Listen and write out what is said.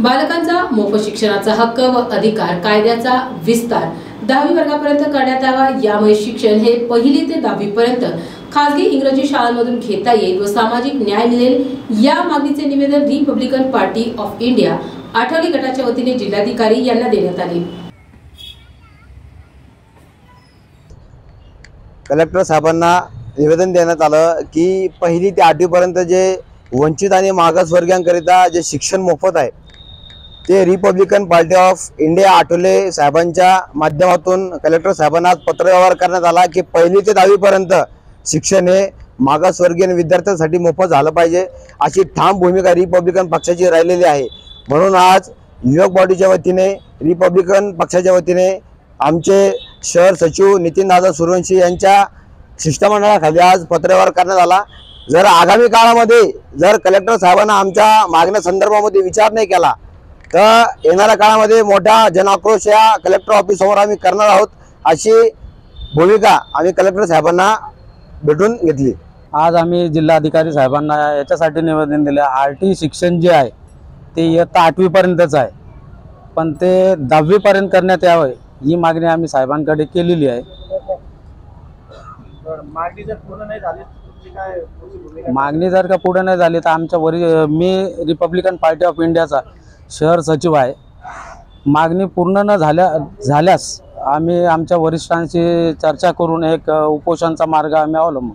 बालकांचा मोफत शिक्षणाचा हक्क व अधिकार कायद्याचा विस्तार दहावी वर्गापर्यंत करण्यात यावा यामुळे शिक्षण हे पहिली ते दहावी पर्यंत खासगी इंग्रजी शाळांमधून घेता येईल व सामाजिक न्याय मिळेल. या मागणीचे निवेदन रिपब्लिकन पार्टी ऑफ इंडिया आठवली गटाच्या वतीने जिल्हाधिकारी यांना देण्यात आले. कलेक्टर साहेबांना निवेदन देण्यात आलं की पहिली ते आठवीपर्यंत जे वंचित आणि मागासवर्गीयांकरिता जे शिक्षण मोफत आहे ते Republican party of India Athawale साहेबांच्या माध्यमातून कलेक्टर साहेबांना आज पत्रव्यवहार करण्यात आला की पहिली ते दहावीपर्यंत शिक्षण हे मागासवर्गीय विद्यार्थ्यांसाठी मोफत झालं पाहिजे. अशी ठाम भूमिका रिपब्लिकन पक्षाची राहिलेली आहे. म्हणून आज युवक बॉडीच्या वतीने रिपब्लिकन पक्षाच्या वतीने आमचे शहर सचिव नितीन दादा सूर्यवंशी यांच्या शिष्टमंडळाखाली आज पत्रव्यवहार करण्यात आला. जर आगामी काळामध्ये जर कलेक्टर साहेबांना आमच्या मागण्या संदर्भामध्ये विचार नाही केला तर येणाऱ्या काळामध्ये मोठा जनाक्रोश या कलेक्टर ऑफिस समोर आम्ही करणार आहोत अशी भूमिका आम्ही कलेक्टर साहेबांना भेटून घेतली. आज आम्ही जिल्हाधिकारी साहेबांना याच्यासाठी निवेदन दिलं. आर टी शिक्षण जे आहे ते इयत्ता आठवीपर्यंतच आहे. पण ते दहावीपर्यंत करण्यात यावं ही मागणी आम्ही साहेबांकडे केलेली आहे. मागणी जर पूर्ण नाही झाली तुमची काय पुढची भूमिका? मागणी जर का पुढे नाही झाली तर आमच्या वरी मी रिपब्लिकन पार्टी ऑफ इंडियाचा शहर सचिव आहे. मागणी पूर्ण न झाल्या झाल्यास आम्ही आमच्या वरिष्ठांशी चर्चा करून एक उपोषणचा मार्ग आम्ही अवलंबू.